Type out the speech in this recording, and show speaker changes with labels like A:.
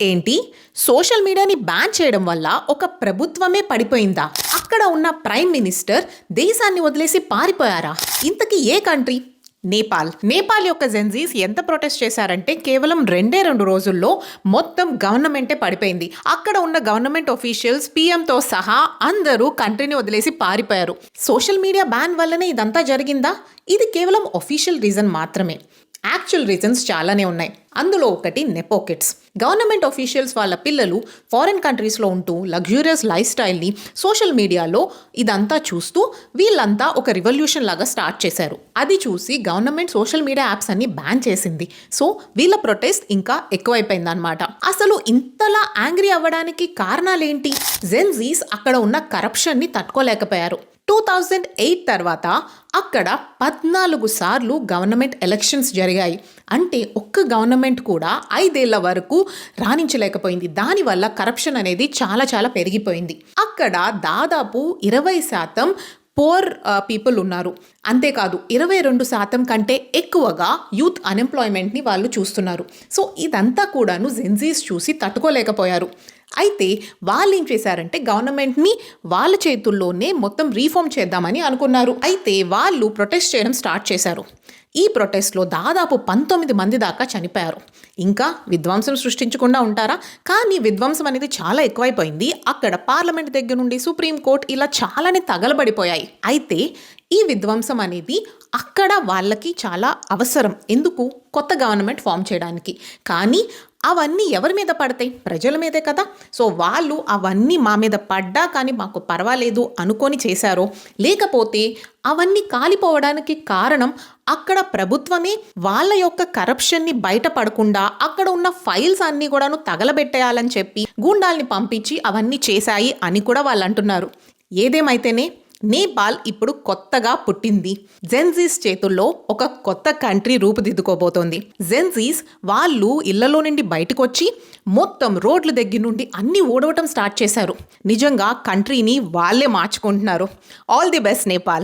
A: ఏంటి? సోషల్ మీడియాని బ్యాన్ చేయడం వల్ల ఒక ప్రభుత్వమే పడిపోయిందా? అక్కడ ఉన్న ప్రైమ్ మినిస్టర్ దేశాన్ని వదిలేసి పారిపోయారా? ఇంతకీ ఏ కంట్రీ? నేపాల్. నేపాల్ యొక్క జెన్జీస్ ఎంత ప్రొటెస్ట్ చేశారంటే కేవలం రెండే రెండు రోజుల్లో మొత్తం గవర్నమెంటే పడిపోయింది. అక్కడ ఉన్న గవర్నమెంట్ ఒఫీషియల్స్ పీఎంతో సహా అందరూ కంట్రీని వదిలేసి పారిపోయారు. సోషల్ మీడియా బ్యాన్ వల్లనే ఇదంతా జరిగిందా? ఇది కేవలం ఒఫీషియల్ రీజన్ మాత్రమే. యాక్చువల్ రీజన్స్ చాలానే ఉన్నాయి. అందులో ఒకటి నెపోకెట్స్ గవర్నమెంట్ ఆఫీషియల్స్ వాళ్ళ పిల్లలు ఫారిన్ కంట్రీస్లో ఉంటూ లగ్జూరియస్ లైఫ్ స్టైల్ని సోషల్ మీడియాలో ఇదంతా చూస్తూ వీళ్ళంతా ఒక రివల్యూషన్ లాగా స్టార్ట్ చేశారు. అది చూసి గవర్నమెంట్ సోషల్ మీడియా యాప్స్ అన్ని బ్యాన్ చేసింది. సో వీళ్ళ ప్రొటెస్ట్ ఇంకా ఎక్కువైపోయింది అనమాట అసలు ఇంతలా యాంగ్రీ అవ్వడానికి కారణాలేంటి? జెన్జీస్ అక్కడ ఉన్న కరప్షన్ని తట్టుకోలేకపోయారు. టూ థౌజండ్ ఎయిట్ తర్వాత అక్కడ పద్నాలుగు సార్లు గవర్నమెంట్ ఎలక్షన్స్ జరిగాయి. అంటే ఒక్క గవర్నమెంట్ కూడా ఐదేళ్ళ వరకు రాణించలేకపోయింది. దానివల్ల కరప్షన్ అనేది చాలా చాలా పెరిగిపోయింది. అక్కడ దాదాపు ఇరవై శాతం పోర్ పీపుల్ ఉన్నారు. అంతేకాదు ఇరవై రెండు శాతం కంటే ఎక్కువగా యూత్ అన్ఎంప్లాయ్మెంట్ని వాళ్ళు చూస్తున్నారు. సో ఇదంతా కూడాను జెన్జీస్ చూసి తట్టుకోలేకపోయారు. అయితే వాళ్ళు ఏం చేశారంటే గవర్నమెంట్ని వాళ్ళ చేతుల్లోనే మొత్తం రీఫార్మ్ చేద్దామని అనుకున్నారు. అయితే వాళ్ళు ప్రొటెస్ట్ చేయడం స్టార్ట్ చేశారు. ఈ ప్రొటెస్ట్లో దాదాపు పంతొమ్మిది మంది దాకా చనిపోయారు. ఇంకా విధ్వంసం సృష్టించకుండా ఉంటారా? కానీ విధ్వంసం అనేది చాలా ఎక్కువైపోయింది. అక్కడ పార్లమెంట్ దగ్గర నుండి సుప్రీంకోర్టు ఇలా చాలానే తగలబడిపోయాయి. అయితే ఈ విధ్వంసం అనేది అక్కడ వాళ్ళకి చాలా అవసరం. ఎందుకు? కొత్త గవర్నమెంట్ ఫామ్ చేయడానికి. కానీ అవన్నీ ఎవరి మీద పడతాయి? ప్రజల మీదే కదా. సో వాళ్ళు అవన్నీ మా మీద పడ్డా కానీ మాకు పర్వాలేదు అనుకొని చేశారో లేకపోతే అవన్నీ కాలిపోవడానికి కారణం అక్కడ ప్రభుత్వమే వాళ్ళ యొక్క కరప్షన్ని బయటపడకుండా అక్కడ ఉన్న ఫైల్స్ అన్నీ కూడాను తగలబెట్టేయాలని చెప్పి గూండాల్ని పంపించి అవన్నీ చేశాయి అని కూడా వాళ్ళు అంటున్నారు. ఏదేమైతేనే నేపాల్ ఇప్పుడు కొత్తగా పుట్టింది. జెన్జీస్ చేతుల్లో ఒక కొత్త కంట్రీ రూపుదిద్దుకోబోతోంది. జెన్జీస్ వాళ్ళు ఇళ్ళలో నుండి బయటకు వచ్చి మొత్తం రోడ్ల దగ్గర నుండి అన్ని ఓడవటం స్టార్ట్ చేశారు. నిజంగా కంట్రీని వాళ్ళే మార్చుకుంటున్నారు. All the best Nepal